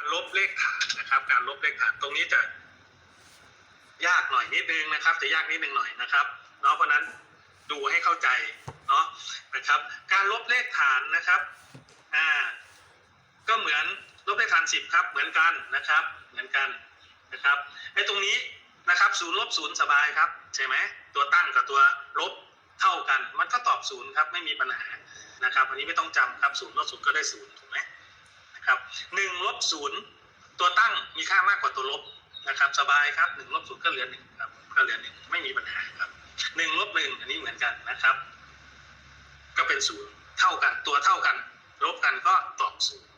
การลบเลขฐานนะครับ การลบเลขฐานตรงนี้จะยากหน่อยนิดนึงนะครับ จะยากนิดนึงหน่อยนะครับเนาะเพราะนั้นดูให้เข้าใจเนาะนะครับ การลบเลขฐานนะครับอ่าก็เหมือนลบเลขฐานสิบครับ เหมือนกันนะครับ เหมือนกันนะครับไอ้ตรงนี้นะครับศูนย์ลบศูนย์สบายครับใช่ไหมตัวตั้งกับตัวลบเท่ากัน มันก็ตอบศูนย์ครับไม่มีปัญหานะครับ อันนี้ไม่ต้องจำครับศูนย์ลบศูนย์ก็ได้ศูนย์ถูกไหม ครับหนึ่งลบศูนย์ตัวตั้งมีค่ามากกว่าตัวลบนะครับ สบายครับหนึ่งลบศูนย์ก็เหลือหนึ่งครับก็เหลือหนึ่งไม่มีปัญหาครับหนึ่งลบหนึ่งอันนี้เหมือนกันนะครับ ก็เป็นศูนย์เท่ากันตัวเท่ากัน ลบกันก็ตอบศูนย์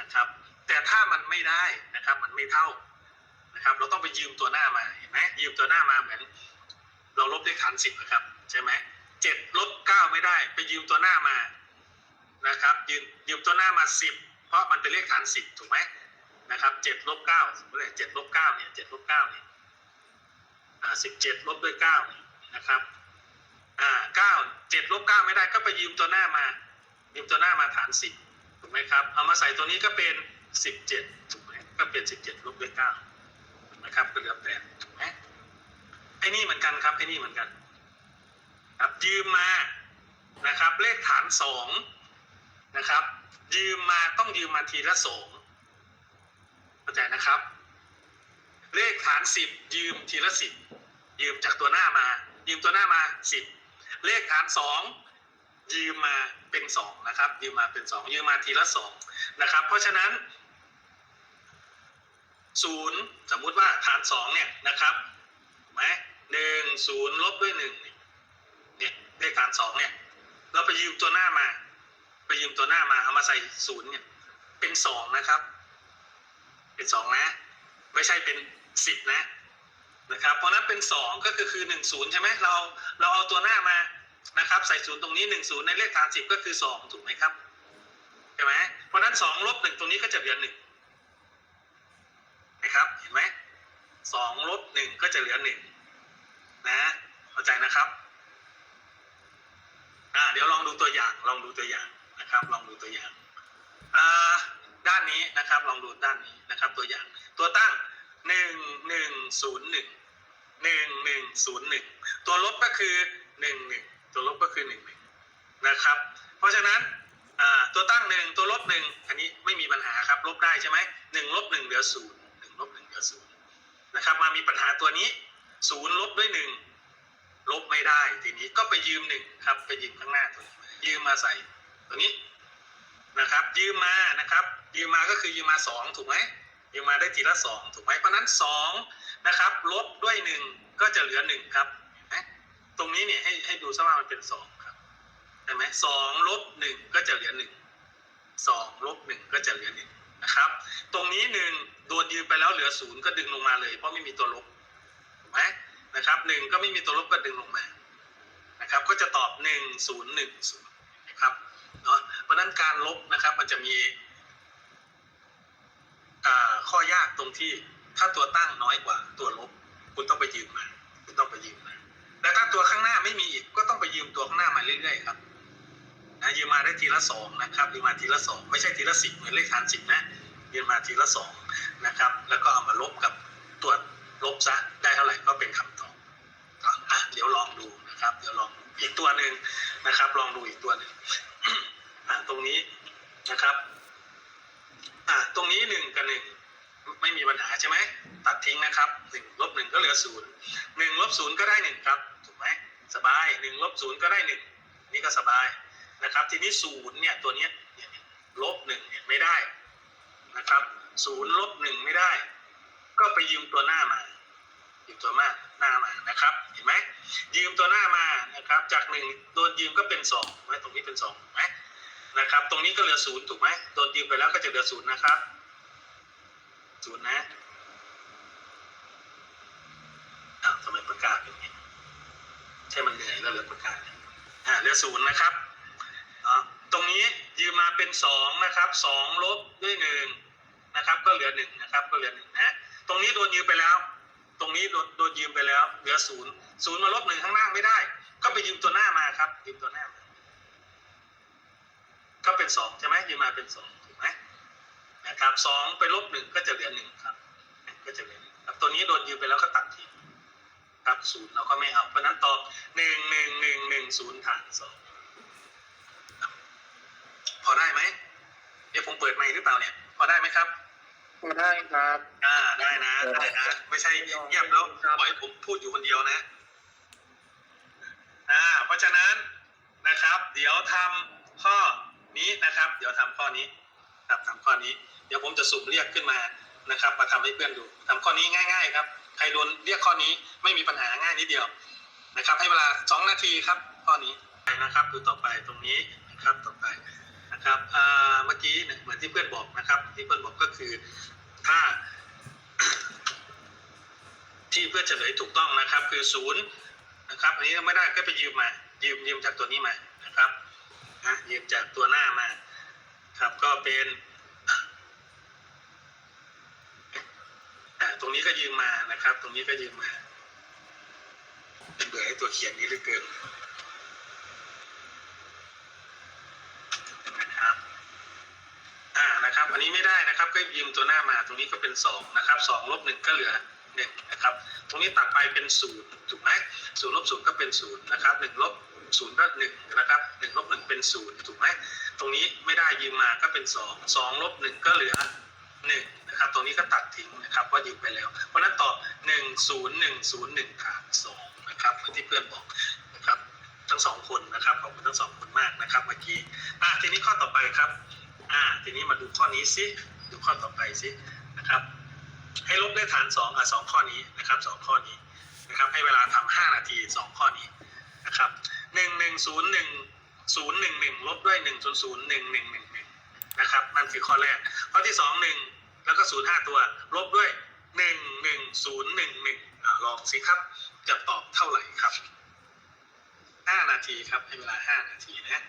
นะครับ แต่ถ้ามันไม่ได้นะครับ มันไม่เท่านะครับ เราต้องไปยืมตัวหน้ามาเห็นไหมยืมตัวหน้ามาเหมือน เราลบด้วยขันสิบนะครับใช่ไหมเจ็ดลบเก้าไม่ได้ ไปยืมตัวหน้ามานะครับ ยืมยืมตัวหน้ามาสิบ เพราะมันเป็นเลขฐานสิบถูกไหมนะครับเจ็ดลบเก้าสมมติเจ็ดลบเก้าเนี่ยเจ็ดลบเก้าเนี่ยอ่าสิบเจ็ดลบด้วยเก้านะครับอ่าเก้าเจ็ดลบเก้าไม่ได้ก็ไปยืมตัวหน้ามา ยืมตัวหน้ามาฐานสิบถูกไหมครับ เอามาใส่ตัวนี้ก็เป็นสิบเจ็ดถูกไหมก็เป็นสิบเจ็ดลบด้วยเก้านะครับก็เหลือแปดถูกไหมไอ้นี่เหมือนกันครับไอ้นี่เหมือนกัน ครับยืมมานะครับ เลขฐานสองนะครับ ยืมมาต้องยืมมาทีละสองเข้าใจนะครับ เลขฐานสิบยืมทีละสิบยืมจากตัวหน้ามา ยืมตัวหน้ามาสิบเลขฐานสองยืมมาเป็นสองนะครับ ยืมมาเป็นสองยืมมาทีละสองนะครับ เพราะฉะนั้นศูนย์สมมุติว่าฐานสองเนี่ยนะครับไหมหนึ่งศูนย์ลบด้วยหนึ่งเนี่ยเลขฐานสองเนี่ย เราไปยืมตัวหน้ามา ไปยืมตัวหน้ามาเอามาใส่ศูนย์เนี่ย เป็นสองนะครับ เป็นสองนะ ไม่ใช่เป็นสิบนะนะครับ เพราะนั้นเป็นสองก็คือคือหนึ่งศูนย์ใช่ไหมเราเราเอาตัวหน้ามานะครับ ใส่ศูนย์ตรงนี้หนึ่งศูนย์ในเลขฐานสิบก็คือสองถูกไหมครับใช่ไหมเพราะนั้นสองลบหนึ่งตรงนี้ก็จะเหลือหนึ่งนะครับเห็นไหมสองลบหนึ่งก็จะเหลือหนึ่งนะเข้าใจนะครับอ่าเดี๋ยวลองดูตัวอย่างลองดูตัวอย่าง นะครับ ลองดูตัวอย่างด้านนี้นะครับ ลองดูด้านนี้นะครับ ตัวอย่าง ตัวตั้งหนึ่งหนึ่งศูนย์หนึ่งหนึ่งหนึ่งศูนย์หนึ่งตัวลบก็คือหนึ่งหนึ่งตัวลบก็คือหนึ่งหนึ่งนะครับ เพราะฉะนั้นตัวตั้งหนึ่งตัวลบหนึ่งอันนี้ไม่มีปัญหาครับ ลบได้ใช่ไหมหนึ่งลบหนึ่งเหลือศูนย์หนึ่งลบหนึ่งเหลือศูนย์นะครับ มามีปัญหาตัวนี้ศูนย์ลบด้วยหนึ่งลบไม่ได้ทีนี้ก็ไปยืมหนึ่งครับ ไปยืมข้างหน้าตัวยืมมาใส่ ตัวนี้นะครับ ยืมมานะครับ ยืมมาก็คือยืมมาสองถูกไหมยืมมาได้ทีละสองถูกไหมเพราะนั้นสองนะครับลบด้วยหนึ่งก็จะเหลือหนึ่งครับตรงนี้เนี่ยให้ให้ดูซะว่ามันเป็นสองครับเห็นไหมสองลบหนึ่งก็จะเหลือหนึ่งสองลบหนึ่งก็จะเหลือหนึ่งนะครับ ตรงนี้หนึ่งโดนยืมไปแล้วเหลือศูนย์ก็ดึงลงมาเลย เพราะไม่มีตัวลบถูกไหมนะครับหนึ่งก็ไม่มีตัวลบก็ดึงลงมานะครับ ก็จะตอบหนึ่งศูนย์หนึ่งศูนย์นะครับะเพราะนั้นการลบนะครับ มันจะมีข้อยากตรงที่ถ้าตัวตั้งน้อยกว่าตัวลบ คุณต้องไปยืมมา คุณต้องไปยืมมาแต่ถ้าตัวข้างหน้าไม่มีอีกก็ต้องไปยืมตัวข้างหน้ามาเรื่อยๆครับนะยืมมาได้ทีละสองนะครับยืมมาทีละสองไม่ใช่ทีละสิบเหมือนเลขฐานสิบนะยืมมาทีละสองนะครับ แล้วก็เอามาลบกับตัวลบซะได้เท่าไหร่ก็เป็นคำตอบอะเดี๋ยวลองดูนะครับ เดี๋ยวลองอีกตัวหนึ่งนะครับ ลองดูอีกตัวหนึ่ง ตรงนี้นะครับอะตรงนี้หนึ่งกับหนึ่งไม่มีปัญหาใช่ไหมตัดทิ้งนะครับหนึ่งลบหนึ่งก็เหลือศูนย์หนึ่งลบศูนย์ก็ได้หนึ่งครับถูกไหมสบายหนึ่งลบศูนย์ก็ได้หนึ่งนี่ก็สบายนะครับ ทีนี้ศูนย์เนี่ยตัวเนี้ยลบหนึ่งเนี่ยไม่ได้นะครับศูนย์ลบหนึ่งไม่ได้ ก็ไปยืมตัวหน้ามายืมตัวหน้าหน้ามานะครับ เห็นไหมยืมตัวหน้ามานะครับ จากหนึ่งโดนยืมก็เป็นสองไหมตรงนี้เป็นสองไหม นะครับ ตรงนี้ก็เหลือศูนย์ถูกไหมโดนยืมไปแล้วก็จะเหลือศูนย์นะครับศูนย์นะอ้าวทำไมประกาศอย่างนี้ใช่มันเหนื่อยแล้วเหลือประกาศอ่าเหลือศูนย์นะครับตรงนี้ยืมมาเป็นสองนะครับสองลบด้วยหนึ่งนะครับ ก็เหลือหนึ่งนะครับ ก็เหลือหนึ่งนะตรงนี้โดนยืมไปแล้ว ตรงนี้โดนโดนยืมไปแล้ว เหลือศูนย์ศูนย์มาลบหนึ่งข้างล่างไม่ได้ ก็ไปยืมตัวหน้ามาครับยืมตัวหน้ามา ก็เป็นสองใช่ไหมยืมมาเป็นสองถูกไหมนะครับสองไปลบหนึ่งก็จะเหลือหนึ่งครับก็จะเหลือหนึ่งครับตัวนี้โดนยืมไปแล้วก็ตัดทิ้งครับศูนย์เราก็ไม่เอาเพราะฉะนั้นตอบหนึ่งหนึ่งหนึ่งหนึ่งศูนย์ฐานสองพอได้ไหมเดี๋ยวผมเปิดไมค์หรือเปล่าเนี่ย พอได้ไหมครับก็ได้ครับ อ่าได้นะได้นะไม่ใช่เงียบแล้วปล่อยให้ผมพูดอยู่คนเดียวนะอ่าเพราะฉะนั้นนะครับ เดี๋ยวทำข้อนี้นะครับ เดี๋ยวทำข้อนี้ครับทำข้อนี้ เดี๋ยวผมจะสุ่มเรียกขึ้นมานะครับ มาทำให้เพื่อนดูทำข้อนี้ง่าย ๆ ครับ ใครโดนเรียกข้อนี้ไม่มีปัญหาง่ายนิดเดียวนะครับ ให้เวลาสองนาทีครับข้อนี้ไปนะครับดูต่อไปตรงนี้นะครับต่อไปนะครับเมื่อกี้เหมือนที่เพื่อนบอกนะครับ ที่เพื่อนบอกก็คือถ้าที่เพื่อนเฉลยถูกต้องนะครับ คือศูนย์นะครับอันนี้ไม่ได้ก็ไปยืมมายืมยืมจากตัวนี้มานะครับนะยืมจากตัวหน้ามา ครับก็ เป็นอ่ตรงนี้ก็ยืมมานะครับ ตรงนี้ก็ยืมมาเบื่อไอ้ตัวเขียนนี้เหลือเกินนะครับอ่านะครับ อันนี้ไม่ได้นะครับ ก็ยืมตัวหน้ามา ตรงนี้ก็เป็นสองนะครับสองลบหนึ่งก็เหลือหนึ่งนะครับ ตรงนี้ตัดไปเป็นศูนย์ถูกไหมศูนย์ลบศูนย์ก็เป็นศูนย์นะครับหนึ่งลบ ศูนย์ก็หนึ่งนะครับหนึ่งลบหนึ่งเป็นศูนย์ถูกไหมตรงนี้ไม่ได้ยืมมาก็เป็นสองสองลบหนึ่งก็เหลือหนึ่งนะครับตรงนี้ก็ตัดทิ้งนะครับเพรายืมไปแล้ว เพราะนั้นตอบหนึ่งศูนย์หนึ่งศูนย์หนึ่งฐานสองนะครับที่เพื่อนบอกนะครับทั้งสองคนนะครับขอบคุณทั้งสองคนมากนะครับเมื่อกี้อะทีนี้ข้อต่อไปครับอ่าทีนี้มาดูข้อนี้สิดูข้อต่อไปสินะครับ ให้ลบด้วยฐานสองอะสองข้อนี้นะครับสองข้อนี้นะครับให้เวลาทำห้านาทีสองข้อนี้นะครับ หนึ่งหนึ่งศูนย์หนึ่งศูนย์หนึ่งหนึ่งลบด้วยหนึ่งศูนย์ศูนย์หนึ่งหนึ่งหนึ่งหนึ่งนะครับนั่นคือข้อแรก ข้อที่สองหนึ่งแล้วก็ศูนย์ห้าตัว ลบด้วยหนึ่งหนึ่งศูนย์หนึ่งหนึ่งลองสิครับ จะตอบเท่าไหร่ครับห้านาทีครับให้เวลาห้านาทีนะ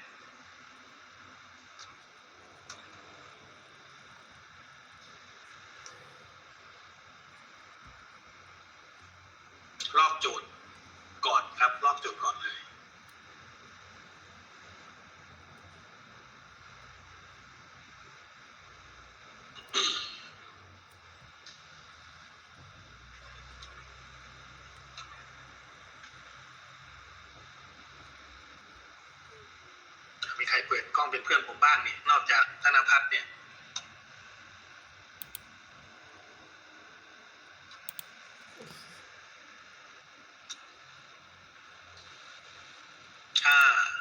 ลอกโจทย์ก่อนครับลอกโจทย์ก่อนเลย มีใครเปิด กล้องเป็นเพื่อนผมบ้างเนี่ยนอกจากธนพัฒน์เนี่ยอ่า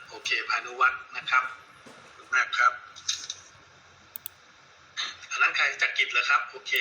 โอเคพานุวัฒน์นะครับขอบคุณมากครับ อันนั้นใครจากกิจเหรอครับ โอเค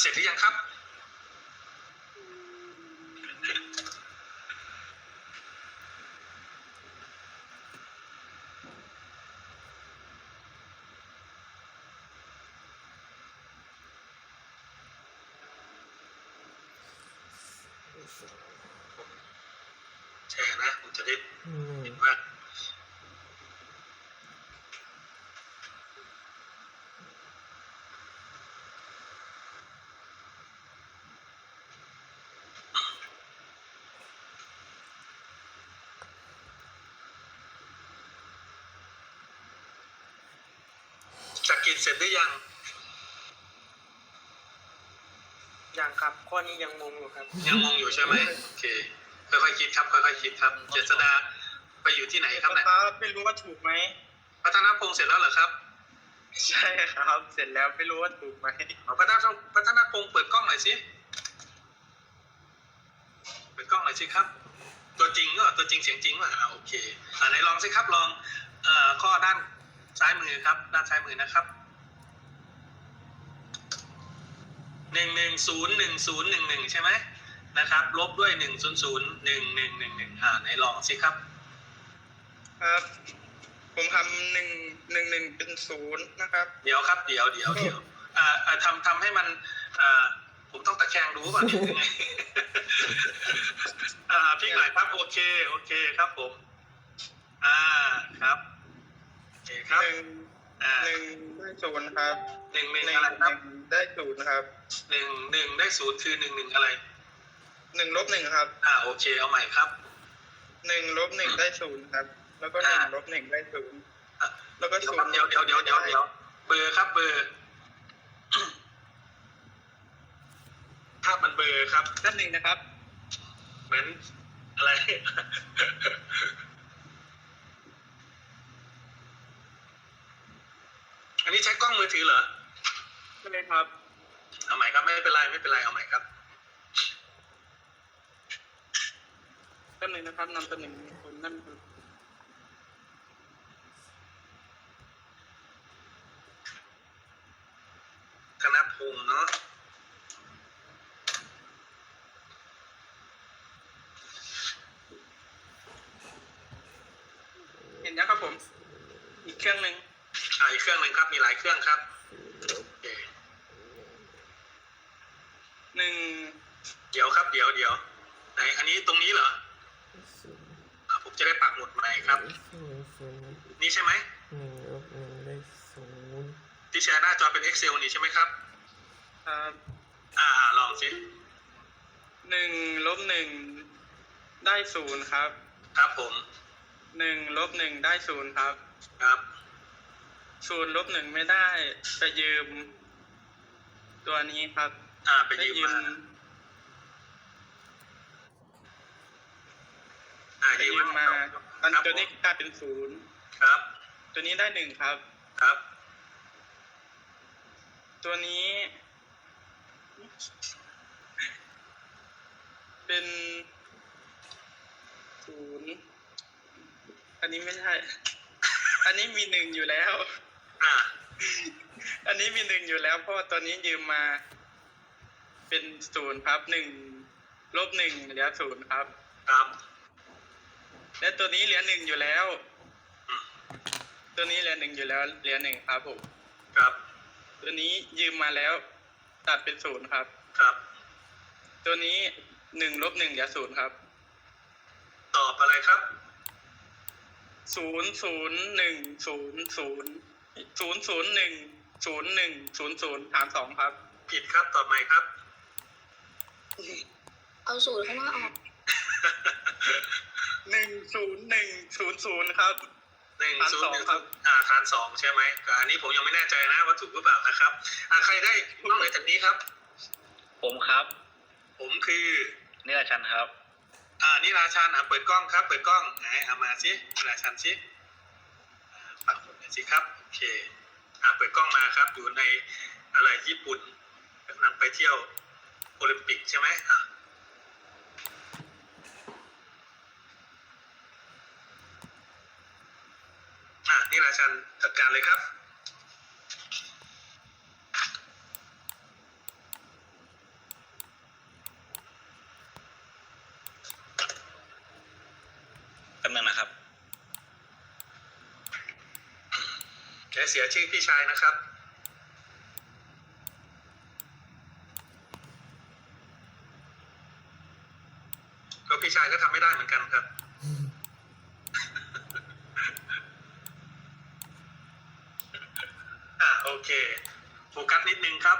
เสร็จหรือยังครับ แชร์นะผมจะได้เห็นว่า จักกิจ เสร็จหรือยัง ยังครับข้อนี้ยังงงอยู่ครับยังงงอยู่ใช่ไหมโอเคค่อยๆคิดครับค่อยๆคิดครับ เจษดาไปอยู่ที่ไหนครับเนี่ยครับไม่รู้ว่าถูกไหมพัฒนาพงศ์เสร็จแล้วเหรอครับ ใช่ครับ เสร็จแล้วไม่รู้ว่าถูกไหมเอาพัฒนาพัฒนาพงศ์เปิดกล้องหน่อยสิเปิดกล้องหน่อยสิครับตัวจริงก็ตัวจริงเสียงจริงว่ะอ่าโอเคอ่าไหนลองสิครับลองเอ่อข้อด้านซ้ายมือครับ ด้านซ้ายมือนะครับ หนึ่งหนึ่งศูนย์หนึ่งศูนย์หนึ่งหนึ่งใช่ไหมนะครับ ลบด้วยหนึ่งศูนย์ศูนย์หนึ่งหนึ่งหนึ่งหนึ่งอ่าไหนลองสิครับ ครับ ผมทำหนึ่งหนึ่งหนึ่งเป็นศูนย์นะครับ เดี๋ยวครับ เดี๋ยวเดี๋ยวเดี๋ยวอ่าอ่าทำทำให้มันอ่าผมต้องตะแคงดูป่ะเนี่ยยังไง อ่าพี่หน่อยครับโอเค โอเคครับผม อ่าครับโอเคครับ หนึ่งอ่าหนึ่งได้ศูนย์ครับหนึ่งหหนึ่นึ่งงอะไรครับหนึ่งได้ศูนย์ครับ หนึ่งหนึ่งได้ศูนย์คือหนึ่งหนึ่งอะไรหนึ่งลบหนึ่งครับอ่าโอเคเอาใหม่ครับหนึ่งลบหนึ่งได้ศูนย์ครับ แล้วก็หนึ่งอ่าลบหนึ่งได้ศูนย์อะแล้วก็เดี๋ยวศูครับนย์เดี๋ยวเดี๋ยวเดี๋ยวเดี๋ยวเดี๋ยวเบอร์ครับเบอร์ภาพมันเบลอร์ครับด้านหนึ่งนะครับ เหมือนอะไรอันนี้ใช้กล้องมือถือเหรอใช่ไหมครับ เอาใหม่ครับไม่เป็นไรไม่เป็นไรเอาใหม่ครับแป๊บหนึงนะครับนำตัวหนึ่งคนนั่นคือ ธนพงศ์เนาะ เห็นนะครับผม อีกเครื่องหนึ่ง อ่าอีกเครื่องหนึ่งครับ มีหลายเครื่องครับโอเค หนึ่ง เดี๋ยวครับ เดี๋ยวเดี๋ยวไหนอันนี้ตรงนี้เหรอศูนย์อะผมจะได้ปักหมุดใหม่ครับศูนย์ศูนย์นี่ใช่ไหมหนึ่งลบหนึ่งได้ศูนย์ที่แชร์หน้าจอเป็น Excel นี่ใช่ไหมครับ ครับอ่าลองสิหนึ่งลบหนึ่งได้ศูนย์ครับครับผมหนึ่งลบหนึ่งได้ศูนย์ครับครับศูนย์ลบหนึ่งไม่ได้ไปยืม ตัวนี้ครับ อ่าไปได้ยืมยืมมา อ่าไปยืยืมมมามาอันครับตัวนี้กลายเป็นศูนย์ครับ ตัวนี้ได้หนึ่งครับ ครับ ตัวนี้ เป็นศูนย์อันนี้ไม่ใช่ อันนี้มีหนึ่งอยู่แล้วอ่าอันนี้มีหนึ่งอยู่แล้วเพราะว่าตัวนี้ยืมมา เป็นศูนย์ครับหนึ่งลบหนึ่งเหลือศูนย์ครับ ครับ และตัวนี้เหลือหนึ่งอยู่แล้ว ตัวนี้เหลือหนึ่งอยู่แล้วเหลือหนึ่งครับผมครับ ตัวนี้ยืมมาแล้ว ตัดเป็นศูนย์ครับ ครับ ตัวนี้หนึ่งลบหนึ่งเหลือศูนย์ครับ ตอบอะไรครับศูนย์ศูนย์หนึ่งศูนย์ศูนย์ศูนย์ศูนย์หนึ่งศูนย์หนึ่งศูนย์ศูนย์ฐานสองครับ ผิดครับตอบใหม่ครับ เอาสูตรเข้ามาออก หนึ่งศูนย์หนึ่งศูนย์ศูนย์ครับหนึ่งศูนย์หนึ่งครับอ่าฐานสองใช่ไหมอันนี้ผมยังไม่แน่ใจนะว่าถูกหรือเปล่านะครับ อ่าใครได้นอกเหนือจากนี้ครับ ผมครับ ผมคือนี่แหละชันครับ อ่านิราชันอะเปิดกล้องครับ เปิดกล้องไหนเอามาสินิราชันสิอ่าปักหมุดหน่อยสิครับโอเคอ่าเปิดกล้องมาครับอยู่ในอะไรญี่ปุ่นกำลังไปเที่ยวโอลิมปิกใช่ไหมอะ ราชันจัดการเลยครับแป๊บนึงนะครับแย่เสียชื่อพี่ชายนะครับ ก็พี่ชายก็ทำไม่ได้เหมือนกันครับ โฟกัสนิดนึงครับ